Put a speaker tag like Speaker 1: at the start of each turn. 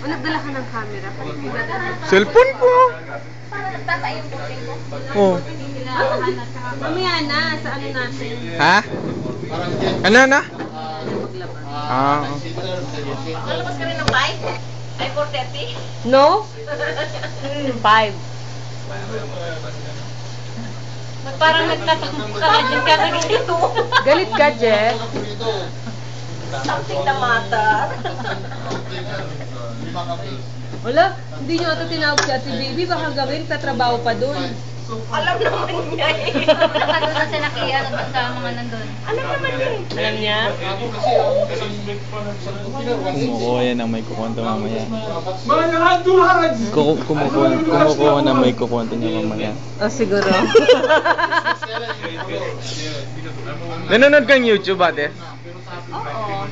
Speaker 1: Nagdala ka ng camera?
Speaker 2: Cellphone po.
Speaker 3: Yung puting ko.
Speaker 2: Oh.
Speaker 1: Mamaya na, sa ano natin?
Speaker 2: Ha? Ano na?
Speaker 1: Maglaba.
Speaker 2: Ah.
Speaker 3: Lalabas ka rin ng 5? Ay, 4.30?
Speaker 1: No? Five.
Speaker 3: Ba't parang nagtatampo ka na dyan kakagilito?
Speaker 1: Galit ka, Jeff?
Speaker 3: Something the matter.
Speaker 1: Wala, hindi nyo ito tinawag si Ate Baby. Baka gawin, tatrabaho pa doon.
Speaker 3: Alam naman niya eh.
Speaker 4: Nakano na siya nakiano dun sa mga nandun.
Speaker 3: Alam naman niya eh.
Speaker 1: Alam niya?
Speaker 2: Kumukuha yan ng may kukwento mamaya. Kuku- Kumukuha, kumukuha ng may kukwento niya mamaya.
Speaker 1: Oh, siguro.
Speaker 2: Nanonood kang YouTube ate?
Speaker 3: Oo.